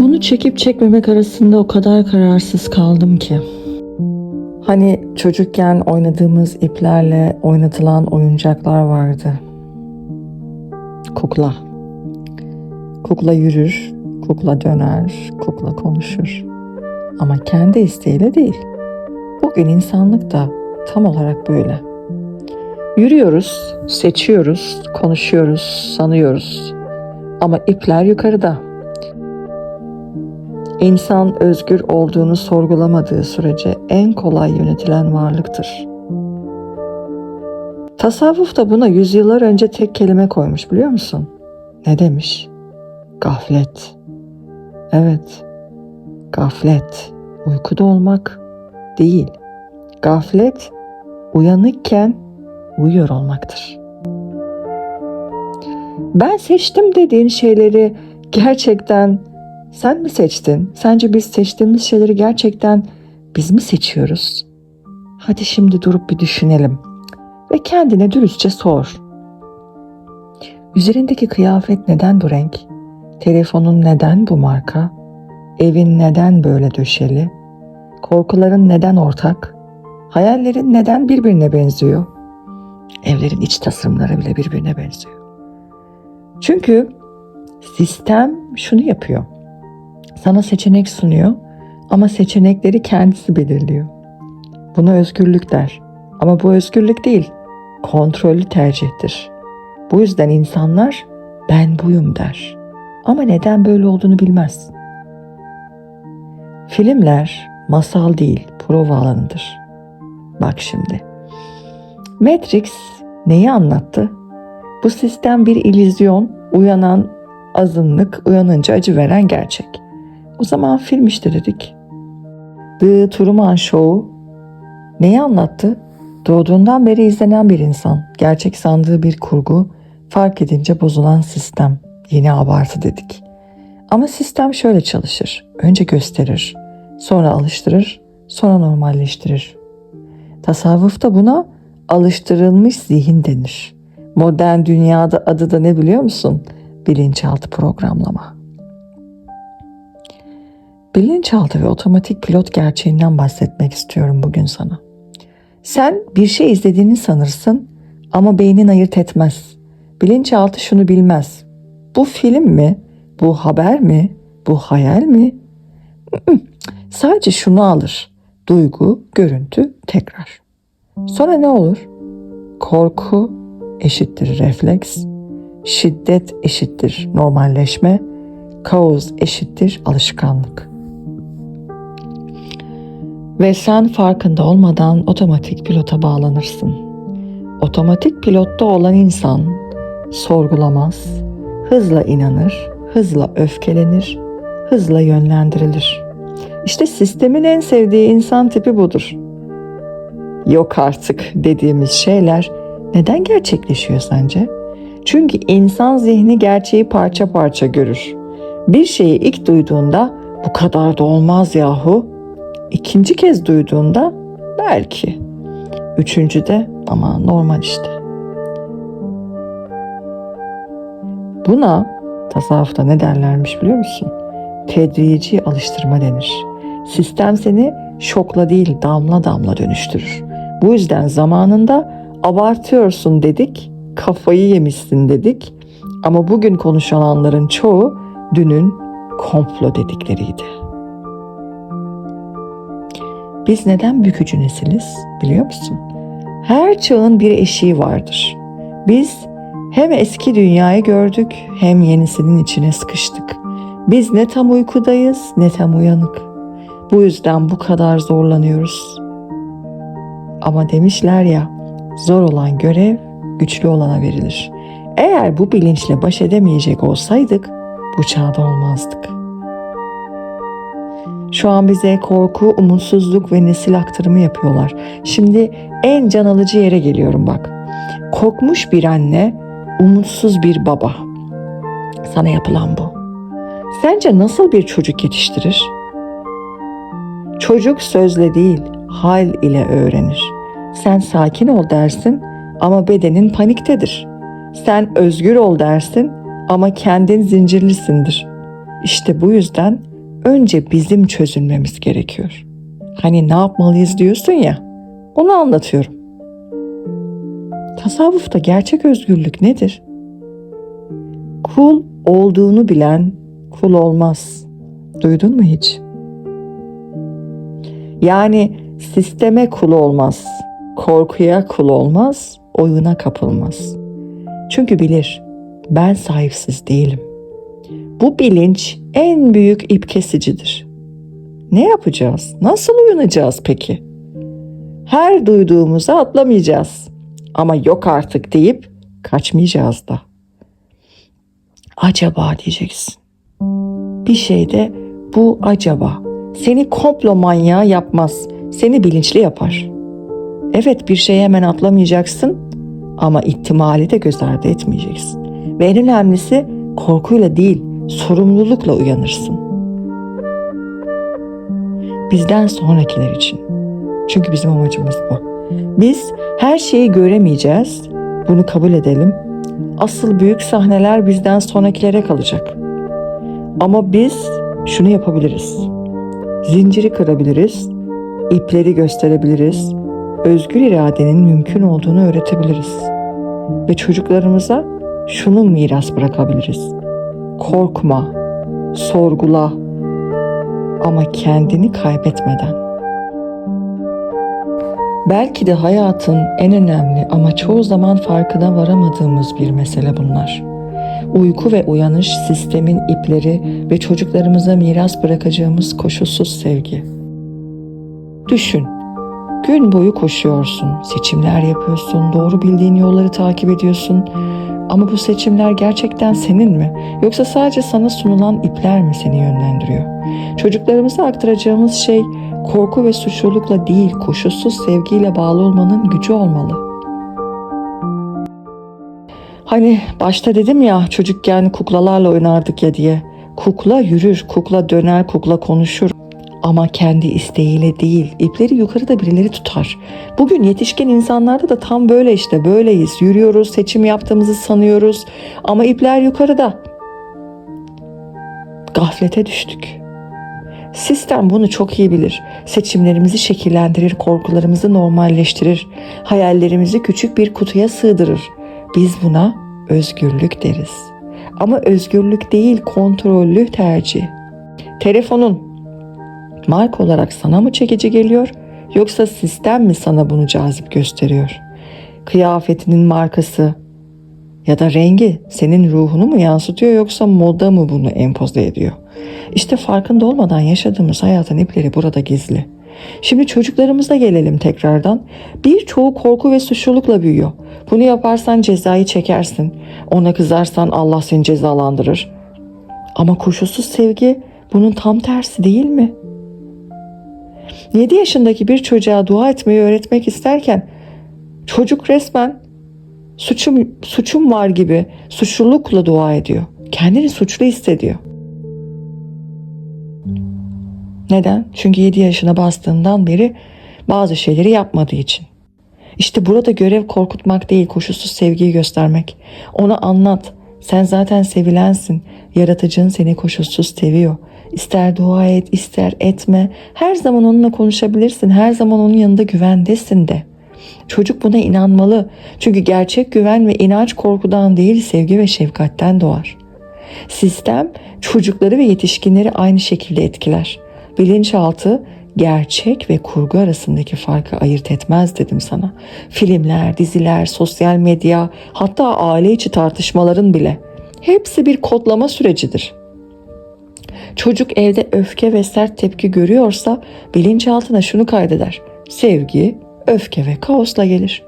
Bunu çekip çekmemek arasında o kadar kararsız kaldım ki. Hani çocukken oynadığımız iplerle oynatılan oyuncaklar vardı. Kukla. Kukla yürür, kukla döner, kukla konuşur. Ama kendi isteğiyle değil. Bugün insanlık da tam olarak böyle. Yürüyoruz, seçiyoruz, konuşuyoruz, sanıyoruz. Ama ipler yukarıda. İnsan özgür olduğunu sorgulamadığı sürece en kolay yönetilen varlıktır. Tasavvuf da buna yüzyıllar önce tek kelime koymuş biliyor musun? Ne demiş? Gaflet. Evet, gaflet. Uykuda olmak değil. Gaflet uyanıkken uyuyor olmaktır. Ben seçtim dediğin şeyleri gerçekten sen mi seçtin? Sence biz seçtiğimiz şeyleri gerçekten biz mi seçiyoruz? Hadi şimdi durup bir düşünelim ve kendine dürüstçe sor. Üzerindeki kıyafet neden bu renk? Telefonun neden bu marka? Evin neden böyle döşeli? Korkuların neden ortak? Hayallerin neden birbirine benziyor? Evlerin iç tasarımları bile birbirine benziyor. Çünkü sistem şunu yapıyor. Sana seçenek sunuyor ama seçenekleri kendisi belirliyor. Buna özgürlük der. Ama bu özgürlük değil, kontrollü tercihtir. Bu yüzden insanlar ben buyum der. Ama neden böyle olduğunu bilmez. Filmler masal değil, prova alanıdır. Bak şimdi. Matrix neyi anlattı? Bu sistem bir illüzyon, uyanan azınlık, uyanınca acı veren gerçek. O zaman film işte dedik. The Truman Show neyi anlattı? Doğduğundan beri izlenen bir insan, gerçek sandığı bir kurgu, fark edince bozulan sistem, yeni abartı dedik. Ama sistem şöyle çalışır. Önce gösterir, sonra alıştırır, sonra normalleştirir. Tasavvufta buna alıştırılmış zihin denir. Modern dünyada adı da ne biliyor musun? Bilinçaltı programlama. Bilinçaltı ve otomatik pilot gerçeğinden bahsetmek istiyorum bugün sana. Sen bir şey izlediğini sanırsın ama beynin ayırt etmez. Bilinçaltı şunu bilmez. Bu film mi? Bu haber mi? Bu hayal mi? Sadece şunu alır. Duygu, görüntü, tekrar. Sonra ne olur? Korku eşittir refleks, şiddet eşittir normalleşme, kaos eşittir alışkanlık. Ve sen farkında olmadan otomatik pilota bağlanırsın. Otomatik pilotta olan insan sorgulamaz, hızla inanır, hızla öfkelenir, hızla yönlendirilir. İşte sistemin en sevdiği insan tipi budur. Yok artık dediğimiz şeyler neden gerçekleşiyor sence? Çünkü insan zihni gerçeği parça parça görür. Bir şeyi ilk duyduğunda bu kadar da olmaz yahu. İkinci kez duyduğunda belki. Üçüncüde ama normal işte. Buna tasavvufta ne derlermiş biliyor musun? Tedrici alıştırma denir. Sistem seni şokla değil damla damla dönüştürür. Bu yüzden zamanında abartıyorsun dedik, kafayı yemişsin dedik. Ama bugün konuşulanların çoğu dünün komplo dedikleriydi. Biz neden bükücü nesiliz biliyor musun? Her çağın bir eşiği vardır. Biz hem eski dünyayı gördük hem yenisinin içine sıkıştık. Biz ne tam uykudayız ne tam uyanık. Bu yüzden bu kadar zorlanıyoruz. Ama demişler ya, zor olan görev güçlü olana verilir. Eğer bu bilinçle baş edemeyecek olsaydık bu çağda olmazdık. Şu an bize korku, umutsuzluk ve nesil aktarımı yapıyorlar. Şimdi en can alıcı yere geliyorum bak. Korkmuş bir anne, umutsuz bir baba. Sana yapılan bu. Sence nasıl bir çocuk yetiştirir? Çocuk sözle değil, hal ile öğrenir. Sen sakin ol dersin ama bedenin paniktedir. Sen özgür ol dersin ama kendin zincirlisindir. İşte bu yüzden önce bizim çözülmemiz gerekiyor. Hani ne yapmalıyız diyorsun ya, onu anlatıyorum. Tasavvufta gerçek özgürlük nedir? Kul olduğunu bilen kul olmaz. Duydun mu hiç? Yani sisteme kul olmaz, korkuya kul olmaz, oyuna kapılmaz. Çünkü bilir, ben sahipsiz değilim. Bu bilinç en büyük ip kesicidir. Ne yapacağız? Nasıl uyanacağız peki? Her duyduğumuza atlamayacağız. Ama yok artık deyip kaçmayacağız da. Acaba diyeceksin. Bir şeyde bu acaba seni komplo manyağı yapmaz. Seni bilinçli yapar. Evet bir şeye hemen atlamayacaksın ama ihtimali de göz ardı etmeyeceksin. Ve en önemlisi korkuyla değil sorumlulukla uyanırsın. Bizden sonrakiler için. Çünkü bizim amacımız bu. Biz her şeyi göremeyeceğiz. Bunu kabul edelim. Asıl büyük sahneler bizden sonrakilere kalacak. Ama biz şunu yapabiliriz. Zinciri kırabiliriz, ipleri gösterebiliriz, özgür iradenin mümkün olduğunu öğretebiliriz. Ve çocuklarımıza şunu miras bırakabiliriz. Korkma, sorgula ama kendini kaybetmeden. Belki de hayatın en önemli ama çoğu zaman farkına varamadığımız bir mesele bunlar. Uyku ve uyanış sistemin ipleri ve çocuklarımıza miras bırakacağımız koşulsuz sevgi. Düşün, gün boyu koşuyorsun, seçimler yapıyorsun, doğru bildiğin yolları takip ediyorsun. Ama bu seçimler gerçekten senin mi? Yoksa sadece sana sunulan ipler mi seni yönlendiriyor? Çocuklarımıza aktaracağımız şey korku ve suçlulukla değil, koşulsuz sevgiyle bağlı olmanın gücü olmalı. Hani başta dedim ya çocukken kuklalarla oynardık ya diye. Kukla yürür, kukla döner, kukla konuşur. Ama kendi isteğiyle değil, ipleri yukarıda birileri tutar. Bugün yetişkin insanlarda da tam böyle işte, böyleyiz. Yürüyoruz, seçim yaptığımızı sanıyoruz. Ama ipler yukarıda. Gaflete düştük. Sistem bunu çok iyi bilir. Seçimlerimizi şekillendirir, korkularımızı normalleştirir, hayallerimizi küçük bir kutuya sığdırır. Biz buna özgürlük deriz. Ama özgürlük değil, kontrollü tercih. Telefonun marka olarak sana mı çekici geliyor yoksa sistem mi sana bunu cazip gösteriyor? Kıyafetinin markası ya da rengi senin ruhunu mu yansıtıyor yoksa moda mı bunu empoze ediyor? İşte farkında olmadan yaşadığımız hayatın ipleri burada gizli. Şimdi çocuklarımıza gelelim tekrardan. Birçoğu korku ve suçlulukla büyüyor. Bunu yaparsan cezayı çekersin. Ona kızarsan Allah seni cezalandırır. Ama koşulsuz sevgi bunun tam tersi değil mi? 7 yaşındaki bir çocuğa dua etmeyi öğretmek isterken çocuk resmen suçum suçum var gibi suçlulukla dua ediyor. Kendini suçlu hissediyor. Neden? Çünkü 7 yaşına bastığından beri bazı şeyleri yapmadığı için. İşte burada görev korkutmak değil, koşulsuz sevgiyi göstermek. Ona anlat. Sen zaten sevilensin. Yaratıcın seni koşulsuz seviyor. İster dua et, ister etme. Her zaman onunla konuşabilirsin. Her zaman onun yanında güvendesin de. Çocuk buna inanmalı. Çünkü gerçek güven ve inanç korkudan değil, sevgi ve şefkatten doğar. Sistem çocukları ve yetişkinleri aynı şekilde etkiler. Bilinçaltı gerçek ve kurgu arasındaki farkı ayırt etmez dedim sana. Filmler, diziler, sosyal medya, hatta aile içi tartışmaların bile hepsi bir kodlama sürecidir. Çocuk evde öfke ve sert tepki görüyorsa bilinçaltına şunu kaydeder. Sevgi, öfke ve kaosla gelir.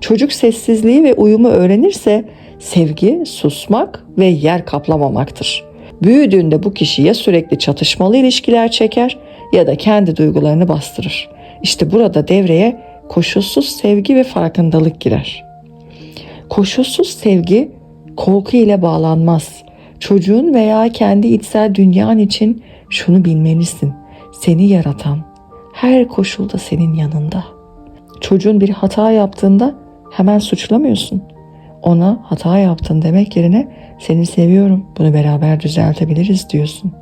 Çocuk sessizliği ve uyumu öğrenirse sevgi susmak ve yer kaplamamaktır. Büyüdüğünde bu kişi ya sürekli çatışmalı ilişkiler çeker ya da kendi duygularını bastırır. İşte burada devreye koşulsuz sevgi ve farkındalık girer. Koşulsuz sevgi korku ile bağlanmaz. Çocuğun veya kendi içsel dünyan için şunu bilmelisin. Seni yaratan her koşulda senin yanında. Çocuğun bir hata yaptığında hemen suçlamıyorsun. ona hata yaptın demek yerine seni seviyorum, bunu beraber düzeltebiliriz diyorsun.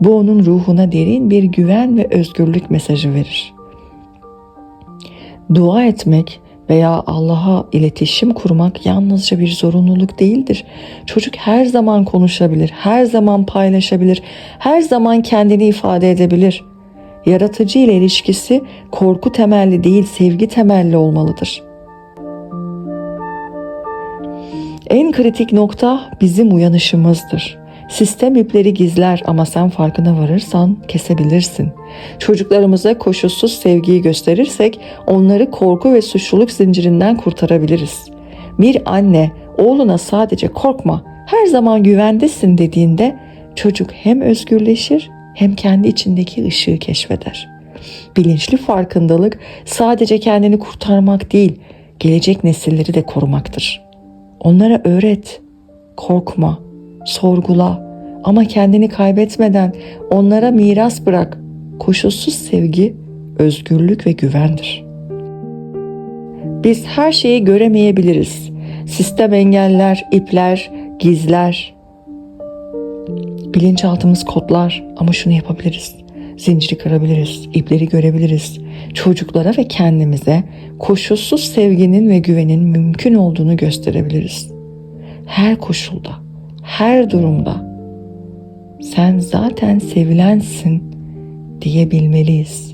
Bu onun ruhuna derin bir güven ve özgürlük mesajı verir. Dua etmek veya Allah'a iletişim kurmak yalnızca bir zorunluluk değildir. Çocuk her zaman konuşabilir, her zaman paylaşabilir, her zaman kendini ifade edebilir. Yaratıcı ile ilişkisi korku temelli değil, sevgi temelli olmalıdır. En kritik nokta bizim uyanışımızdır. Sistem ipleri gizler ama sen farkına varırsan kesebilirsin. Çocuklarımıza koşulsuz sevgiyi gösterirsek onları korku ve suçluluk zincirinden kurtarabiliriz. Bir anne oğluna sadece korkma, her zaman güvendesin dediğinde çocuk hem özgürleşir hem kendi içindeki ışığı keşfeder. Bilinçli farkındalık sadece kendini kurtarmak değil, gelecek nesilleri de korumaktır. Onlara öğret, korkma, sorgula ama kendini kaybetmeden onlara miras bırak. Koşulsuz sevgi, özgürlük ve güvendir. Biz her şeyi göremeyebiliriz. Sistem engeller, ipler, gizler. Bilinçaltımız kodlar ama şunu yapabiliriz. Zinciri kırabiliriz, ipleri görebiliriz. Çocuklara ve kendimize koşulsuz sevginin ve güvenin mümkün olduğunu gösterebiliriz. Her koşulda, her durumda sen zaten sevilensin diyebilmeliyiz.